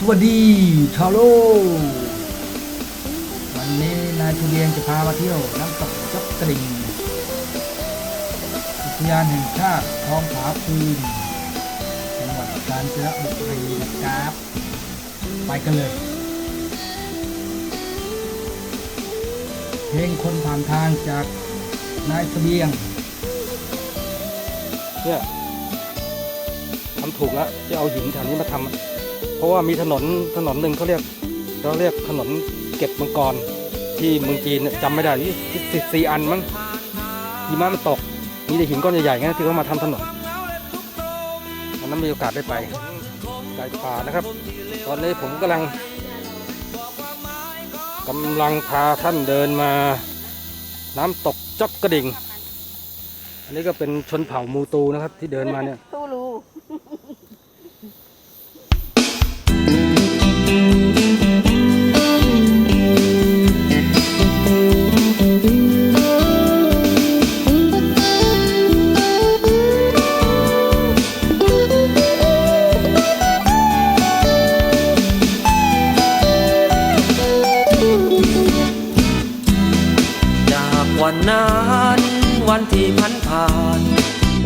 สวัสดีชาวโลกวันนี้นายทุเรียนจะพามาเที่ยวน้ำตกจับกระดิ่งอุทยานแห่งชาติท้องผาภูมิจังหวัดกาญจนบุรีนะครับ ไปกันเลย เพลงคนผ่านทางจากนายเบียงเนี่ยทำถูกแล้วที่เอาหินแถวนี้มาทำ เพราะว่ามีถนนถนนหนึ่งเขาเรียกเขาเรียกถนนเก็บมังกรที่เมืองจีนเนี่ยจำไม่ได้ที่สิบสี่อันมั้งหิมะมันตก มีแต่หินก้อนใหญ่ๆงั้นที่เขามาทำถนนอันนั้นมีโอกาสได้ไปไก่ป่านะครับ ตอนนี้ผมกำลังกำลังพาท่านเดินมา น้ำตกจอกกระดิ่ง อันนี้ก็เป็นชนเผ่ามูตูนะครับ ที่เดินมาเนี่ย นั้นวันที่พันผ่าน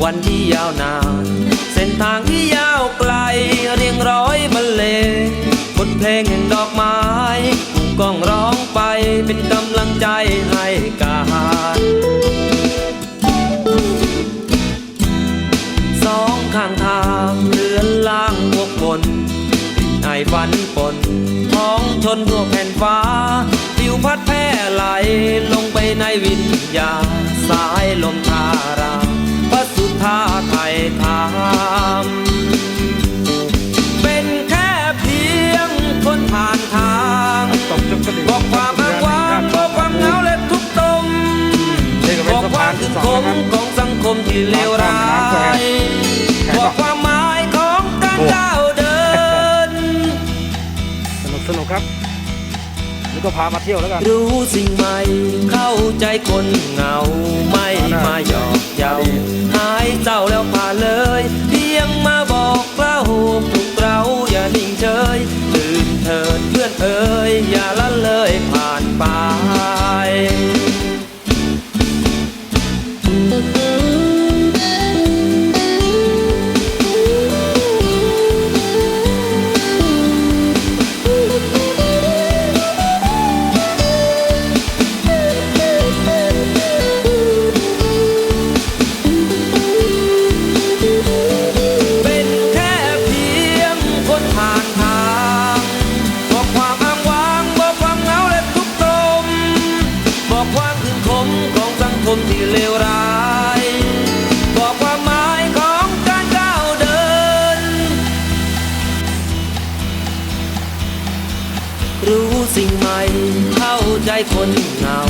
วันที่ยาวนาน เส้นทางที่ยาวไกลเรียงร้อยบรรเลงบทเพลงแห่งดอกไม้ผู้องร้องไปเป็นกำลังใจให้การสองข้างทางเรือนล่างพวกคนไอฝันปนท้องชนทั่วแผ่นฟ้า วพัดแพร่ไหลลงไปในวิญญาสายลมทาราพระสุธาไทยทามเป็นแค่เพียงคนผ่านทางบอกความอ้างว้างบอกความเหงาและทุกตมบอกความนถึที่งคงมของสังคมที่เลวร้าย ก็พามาเที่ยวแล้วกัน รู้สิ่งใหม่ เข้าใจคนเหงา ไม่มาหยอกเย้าหายเศร้าแล้วผ่านเลย เพียงมาบอกเล่าปลุกเราอย่านิ่งเฉยตื่นเถิดเพื่อนเอ๋ยอย่าละเลยผ่านไป งคมของสังคมที่เลวร้ายบอกความหมายของการก้าวเดิน รู้สิ่งใหม่เข้าใจคนเหงา